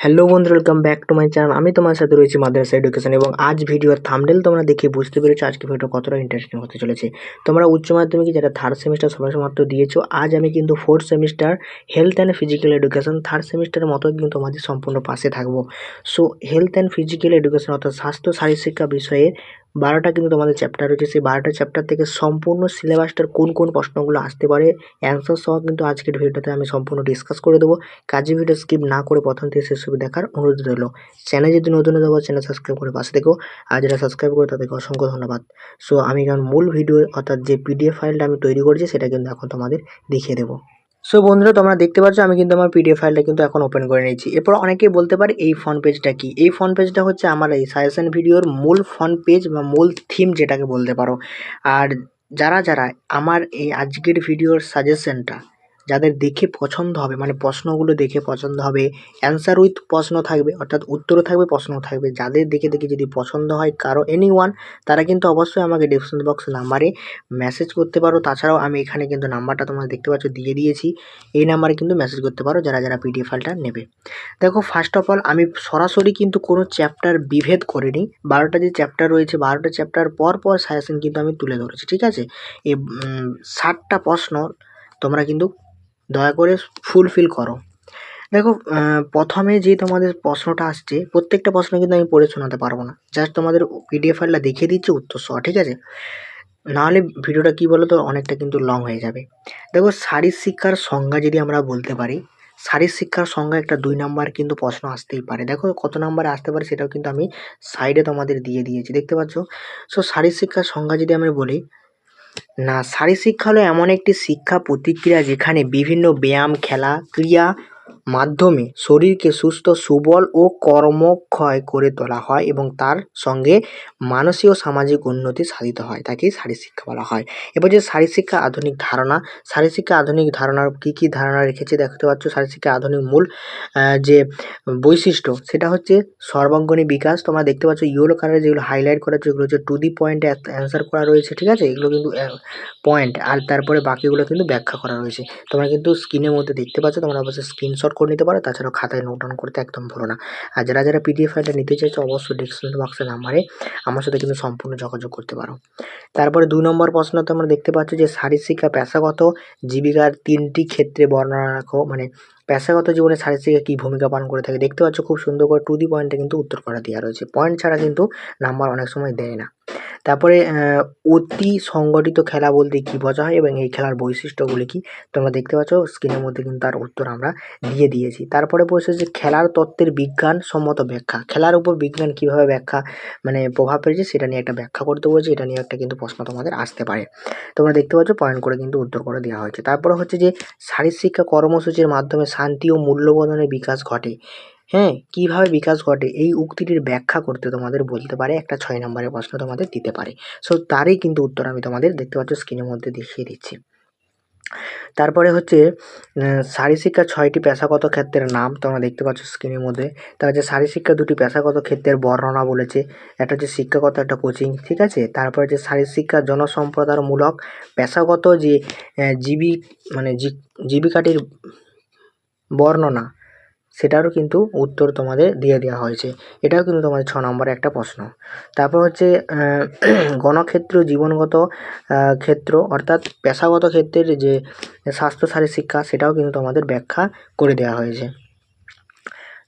Hello বন্ধুরা welcome back to my channel আমি তোমার সাথে রয়েছি মাদ্রাসা এডুকেশন এবং আজ ভিডিওর থামডেল তোমরা দেখে বুঝতে পেরেছ আজকে ভিডিও কতটা ইন্টারেস্টিং হতে চলেছে। তোমরা উচ্চ মাধ্যমিকে যারা থার্ড সেমিস্টার সবাই মাত্র দিয়েছ, আজ আমি কিন্তু fourth semester health and physical education third সেমিস্টারের মতো কিন্তু তোমাদের সম্পূর্ণ পাশে থাকব। So health and physical education অর্থাৎ স্বাস্থ্য শারীরশিক্ষা বিষয়ে বারোটা কিন্তু তোমাদের চ্যাপ্টার রয়েছে। সেই বারোটা চ্যাপ্টার থেকে সম্পূর্ণ সিলেবাসটার কোন কোন প্রশ্নগুলো আসতে পারে অ্যান্সার সহ কিন্তু আজকের ভিডিওটাতে আমি সম্পূর্ণ ডিসকাস করে দেবো। কাজে ভিডিও স্কিপ না করে প্রথম থেকে শেষ অবধি দেখার অনুরোধ রইল। চ্যানেল যদি নতুন দেবো চ্যানেল সাবস্ক্রাইব করে পাশে দেখো আর যারা সাবস্ক্রাইব করে, তাদেরকে অসংখ্য ধন্যবাদ। সো আমি কারণ মূল ভিডিও অর্থাৎ যে পিডিএফ ফাইলটা আমি তৈরি করেছি, সেটা কিন্তু এখন তোমাদের দেখিয়ে দেবো। সো বন্ধুরা, তোমরা দেখতে পাচ্ছ, আমি কিন্তু আমার পিডিএফ ফাইলটা কিন্তু এখন ওপেন করে নিয়েছি। এরপর অনেকেই বলতে পারে, এই ফ্রন্ট পেজটা কি? এই ফ্রন্ট পেজটা হচ্ছে আমার এই সাজেশন ভিডিওর মূল ফ্রন্ট পেজ বা মূল থিম যেটাকে বলতে পারো। আর যারা যারা আমার এই আজকের ভিডিওর সাজেশনটা যাদের দেখে পছন্দ হবে মানে প্রশ্নগুলো দেখে পছন্দ হবে অ্যান্সার উইথ প্রশ্ন থাকবে, অর্থাৎ উত্তরও থাকবে, প্রশ্নও থাকবে। যাদের দেখে দেখে যদি পছন্দ হয় কারও এনি ওয়ান তারা কিন্তু অবশ্যই আমাকে ডিসক্রিপশন বক্স নাম্বারে মেসেজ করতে পারো। তাছাড়াও আমি এখানে কিন্তু নাম্বারটা তোমরা দেখতে পাচ্ছ, দিয়ে দিয়েছি। এই নাম্বারে কিন্তু মেসেজ করতে পারো, যারা যারা পিডিএফ ফাইলটা নেবে। দেখো ফার্স্ট অফ অল আমি সরাসরি কিন্তু কোনো চ্যাপ্টার বিভেদ করিনি। বারোটা যে চ্যাপ্টার রয়েছে, বারোটা চ্যাপ্টার পর পর সাজেশন কিন্তু আমি তুলে ধরেছি, ঠিক আছে? এই ষাটটা প্রশ্ন তোমরা কিন্তু দয়া করে ফুলফিল করো। দেখো প্রথমে যে তোমাদের প্রশ্নটা আসছে, প্রত্যেকটা প্রশ্ন কিন্তু আমি পড়ে শোনাতে পারব না। জাস্ট তোমাদের পিডিএফ ফাইলটা দেখিয়ে দিচ্ছি, উত্তর সহ, ঠিক আছে? নাহলে ভিডিওটা কী বলো তো অনেকটা কিন্তু লং হয়ে যাবে। দেখো, শারীর শিক্ষার সংজ্ঞা যদি আমরা বলতে পারি, শারীর শিক্ষার সংজ্ঞা একটা দুই নাম্বার কিন্তু প্রশ্ন আসতেই পারে। দেখো, কত নাম্বারে আসতে পারে সেটাও কিন্তু আমি সাইডে তোমাদের দিয়ে দিয়েছি, দেখতে পাচ্ছ? সো শারীর শিক্ষার সংজ্ঞা যদি আমি বলি না শারীরশিক্ষা হলো এমন একটি শিক্ষা প্রতিক্রিয়া যেখানে বিভিন্ন ব্যায়াম খেলা ক্রিয়া মাধ্যমে শরীরকে সুস্থ, সুবল ও কর্মক্ষয় করে তোলা হয় এবং তার সঙ্গে মানসিক ও সামাজিক উন্নতি সাধিত হয়। তাকেই শারীরশিক্ষা বলা হয়। এবার যে শারীরশিক্ষা আধুনিক ধারণা শারীরশিক্ষা আধুনিক ধারণার কী কী ধারণা রেখেছে দেখতে পাচ্ছ? শারীরশিক্ষা আধুনিক মূল যে বৈশিষ্ট্য, সেটা হচ্ছে সর্বাঙ্গনী বিকাশ। তোমরা দেখতে পাচ্ছ ইয়েলো কালারে যেগুলো হাইলাইট করা হচ্ছে, এগুলো হচ্ছে টু দি পয়েন্টে অ্যান্সার করা রয়েছে, ঠিক আছে? এগুলো কিন্তু পয়েন্ট আর তারপরে বাকিগুলো কিন্তু ব্যাখ্যা করা রয়েছে। তোমরা কিন্তু স্ক্রিনের মধ্যে দেখতে পাচ্ছ, তোমরা অবশ্যই স্ক্রিনশট করে নিতে পারো, তাছাড়াও খাতায় নোট ডাউন করতে একদম ভুলো না। আর যারা যারা পিডিএফ ফাইলটা নিতে চাইছো, অবশ্যই ডিসক্রিপশন বক্সের নাম্বারে আমার সাথে কিন্তু সম্পূর্ণ যোগাযোগ করতে পারো। তারপরে দুই নম্বর প্রশ্ন তোমরা দেখতে পাচ্ছ যে শারীর শিক্ষা পেশাগত জীবিকার তিনটি ক্ষেত্রে বর্ণনা রাখো। মানে পেশাগত জীবনে শারীর শিক্ষা কী ভূমিকা পালন করে থাকে? দেখতে পাচ্ছ খুব সুন্দর করে টু দি পয়েন্টে কিন্তু উত্তর করা দেওয়া রয়েছে। পয়েন্ট ছাড়া কিন্তু নাম্বার অনেক সময় দেয় না। তারপরে অতি সংগঠিত খেলা বলতে কী বোঝা হয় এবং এই খেলার বৈশিষ্ট্যগুলি কী? তোমরা দেখতে পাচ্ছ স্ক্রিনের মধ্যে কিন্তু তার উত্তর আমরা দিয়ে দিয়েছি। তারপরে বলছে যে, খেলার তত্ত্বের বিজ্ঞানসম্মত ব্যাখ্যা। খেলার উপর বিজ্ঞান কীভাবে ব্যাখ্যা মানে প্রভাব ফেলেছে সেটা নিয়ে একটা ব্যাখ্যা করতে বলছে। এটা নিয়ে একটা কিন্তু প্রশ্ন তোমাদের আসতে পারে। তোমরা দেখতে পাচ্ছ পয়েন্ট করে কিন্তু উত্তর করে দেওয়া হয়েছে। তারপরে হচ্ছে যে শারীরশিক্ষা কর্মসূচির মাধ্যমে শান্তি ও মূল্যবোধনের বিকাশ ঘটে। হ্যাঁ কীভাবে বিকাশ ঘটে? এই উক্তিটির ব্যাখ্যা করতে তোমাদের বলতে পারে, একটা ছয় নম্বরের প্রশ্ন তোমাদের দিতে পারে। সো তারই কিন্তু উত্তর আমি তোমাদের দেখতে পাচ্ছ স্ক্রিনের মধ্যে দেখিয়ে দিচ্ছি। তারপরে হচ্ছে শারীরশিক্ষার ছয়টি পেশাগত ক্ষেত্রের নাম তোমরা দেখতে পাচ্ছ স্ক্রিনের মধ্যে। তার হচ্ছে শারীরশিক্ষা দুটি পেশাগত ক্ষেত্রের বর্ণনা বলেছে, একটা হচ্ছে শিক্ষাগত, একটা কোচিং ঠিক আছে? তারপরে যে শারীরশিক্ষা জনসম্প্রদায়মূলক পেশাগত যে জীবী মানে জীবিকাটির বর্ণনা সেটারও কিন্তু উত্তর তোমাদের দিয়ে দেওয়া হয়েছে। এটাও কিন্তু তোমাদের ছ নম্বরে একটা প্রশ্ন। তারপর হচ্ছে গণক্ষেত্র, জীবনগত ক্ষেত্র অর্থাৎ পেশাগত ক্ষেত্রের যে স্বাস্থ্য শারীর শিক্ষা, সেটাও কিন্তু তোমাদের ব্যাখ্যা করে দেওয়া হয়েছে।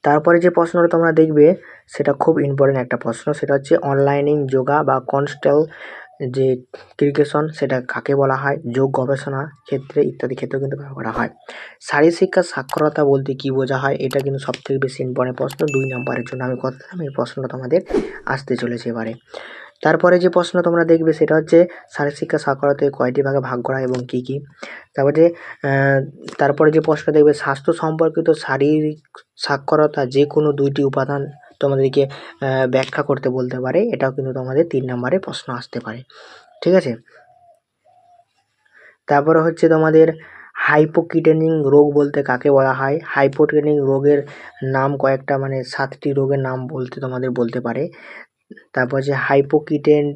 তারপরে যে প্রশ্নটা তোমরা দেখবে, সেটা খুব ইম্পর্টেন্ট একটা প্রশ্ন। সেটা হচ্ছে অনলাইনিং যোগা বা কনস্টেল যে ক্রিকেশন সেটা কাকে বলা হয়, যোগ গবেষণা ক্ষেত্রে ইত্যাদি ক্ষেত্রেও কিন্তু ব্যবহার করা হয়। শারীর শিক্ষার সাক্ষরতা বলতে কী বোঝা হয়, এটা কিন্তু সবথেকে বেশি ইম্পর্টেন্ট প্রশ্ন। দুই নম্বরের জন্য আমি কথা আমি এই প্রশ্নটা তোমাদের আসতে চলেছে এবারে। তারপরে যে প্রশ্ন তোমরা দেখবে সেটা হচ্ছে শারীর শিক্ষা সাক্ষরতাকে কয়টি ভাগে ভাগ করা এবং কী কী? তারপরে তারপরে যে প্রশ্ন দেখবে, স্বাস্থ্য সম্পর্কিত শারীরিক সাক্ষরতা যে কোনো দুইটি উপাদান তোমাদেরকে ব্যাখ্যা করতে বলতে পারে। এটাও কিন্তু তোমাদের তিন নম্বরে প্রশ্ন আসতে পারে। ঠিক আছে? তারপরে হচ্ছে তোমাদের হাইপোকিটেনিং রোগ বলতে কাকে বলা হয়? হাইপোটেনিং রোগের নাম কয়েকটা মানে সাতটি রোগের নাম বলতে তোমাদের বলতে পারে। তারপর যে হাইপোকিটেন্ট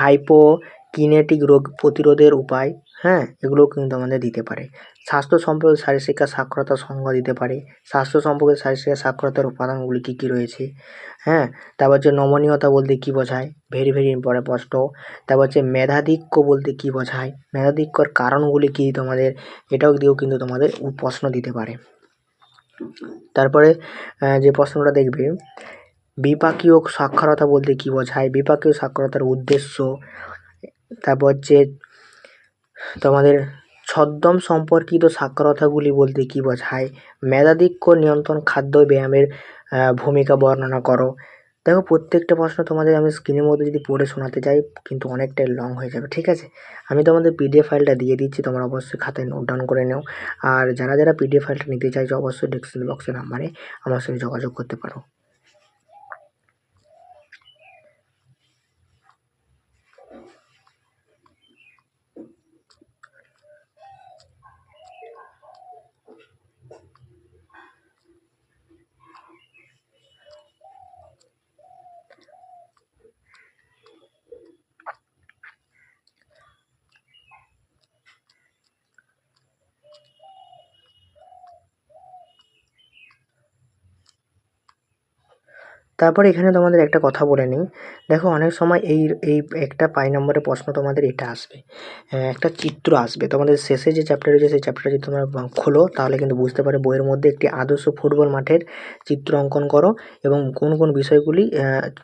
হাইপোকিনেটিক রোগ প্রতিরোধের উপায় হ্যাঁ? এগুলোও কিন্তু আমাদের দিতে পারে। স্বাস্থ্য সম্পর্কে শারীরশিক্ষা সাক্ষরতা সংজ্ঞা দিতে পারে। স্বাস্থ্য সম্পর্কে শারীরশিক্ষা সাক্ষরতার উপাদানগুলি কী কী রয়েছে? হ্যাঁ তারপর হচ্ছে নমনীয়তা বলতে কী বোঝায়? ভেরি ভেরি ইম্পর্টেন্ট প্রশ্ন। তারপর হচ্ছে মেধাধিক্য বলতে কী বোঝায়? মেধাধিক্যর কারণগুলি কী তোমাদের? এটাও দিয়েও কিন্তু তোমাদের প্রশ্ন দিতে পারে। তারপরে যে প্রশ্নটা দেখবে, বিপাকীয় সাক্ষরতা বলতে কী বোঝায়? বিপাকীয় সাক্ষরতার উদ্দেশ্য, তারপর হচ্ছে তোমাদের ছদ্মম সম্পর্কিত সাক্ষরতাগুলি বলতে কী বোঝায়? মেধাধিক্য নিয়ন্ত্রণ খাদ্য ব্যায়ামের ভূমিকা বর্ণনা করো। দেখো, প্রত্যেকটা প্রশ্ন তোমাদের আমি স্ক্রিনের মধ্যে যদি পড়ে শোনাতে চাই, কিন্তু অনেকটাই লং হয়ে যাবে, ঠিক আছে? আমি তোমাদের পিডিএফ ফাইলটা দিয়ে দিচ্ছি, তোমরা অবশ্যই খাতায় নোট ডাউন করে নাও। আর যারা যারা পিডিএফ ফাইলটা নিতে চাইছো, অবশ্যই ডিসক্রিপশন বক্সের নাম্বারে আমার সঙ্গে যোগাযোগ করতে পারো। তারপর এখানে তোমাদের একটা কথা বলে নিই। দেখো, অনেক সময় এই এই একটা পাই নম্বরের প্রশ্ন তোমাদের এটা আসবে। একটা চিত্র আসবে। তোমাদের শেষে যে চ্যাপ্টার রয়েছে, সেই চ্যাপ্টারটা যদি তোমরা খোলো, তাহলে কিন্তু বুঝতে পারে বইয়ের মধ্যে একটি আদর্শ ফুটবল মাঠের চিত্র অঙ্কন করো এবং কোন কোন বিষয়গুলি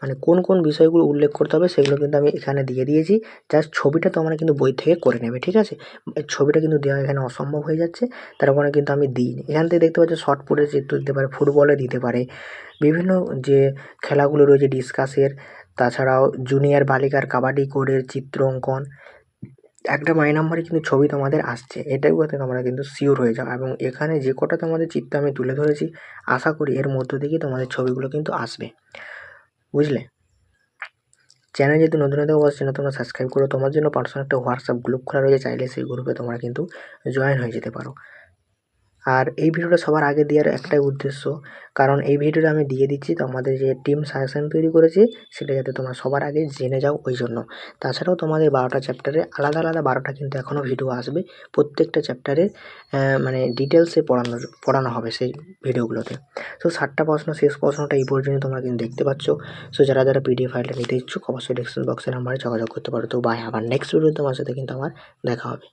মানে কোন কোন বিষয়গুলো উল্লেখ করতে হবে সেগুলো কিন্তু আমি এখানে দিয়ে দিয়েছি। জাস্ট ছবিটা তোমরা কিন্তু বই থেকে করে নেবে, ঠিক আছে? ছবিটা কিন্তু দেওয়া এখানে অসম্ভব হয়ে যাচ্ছে, তার কারণে কিন্তু আমি দিইনি। এখান থেকে দেখতে পাচ্ছ শর্ট ফুটের চিত্র দিতে পারে, ফুটবলে দিতে পারে। বিভিন্ন যে খেলাগুলো রয়েছে ডিসকাসের তাছাড়াও জুনিয়র বালিকার কাবাডি কোডের চিত্র অঙ্কন, একটা মাই নাম্বারে কিন্তু ছবি তোমাদের আসছে এটাই কথা তোমরা কিন্তু শিওর হয়ে যাও। এবং এখানে যে কটা তোমাদের চিত্র আমি তুলে ধরেছি, আশা করি এর মধ্য থেকে তোমাদের ছবিগুলো কিন্তু আসবে। বুঝলে? চ্যানেল যদি নতুন নতুন না তোমরা সাবস্ক্রাইব করো। তোমার জন্য পার্সোনাল একটা হোয়াটসঅ্যাপ গ্রুপ খোলা রয়েছে, চাইলে সেই গ্রুপে তোমরা কিন্তু জয়েন হয়ে যেতে পারো। আর এই ভিডিওটা সবার আগে দেওয়ার একটাই উদ্দেশ্য। কারণ এই ভিডিওটা আমি দিয়ে দিচ্ছি তো আমাদের যে টিম সাজেশন তৈরি করেছি, সেটা যাতে তোমরা সবার আগে জেনে যাও ওই জন্য। তাছাড়াও তোমাদের বারোটা চ্যাপ্টারে আলাদা আলাদা বারোটা কিন্তু এখনও ভিডিও আসবে। প্রত্যেকটা চ্যাপ্টারে মানে ডিটেলসে পড়ানো পড়ানো হবে সেই ভিডিওগুলোতে। তো ষাটটা প্রশ্ন, শেষ প্রশ্নটা এই পর্যন্ত তোমরা কিন্তু দেখতে পাচ্ছ। সো যারা যারা পিডিএফ ফাইলটা নিতে ইচ্ছুক, অবশ্যই ডিসক্রিপশন বক্সের নাম্বারে যোগাযোগ করতে পারো। তো বাই আবার নেক্সট ভিডিও তোমার সাথে কিন্তু আমার দেখা হবে।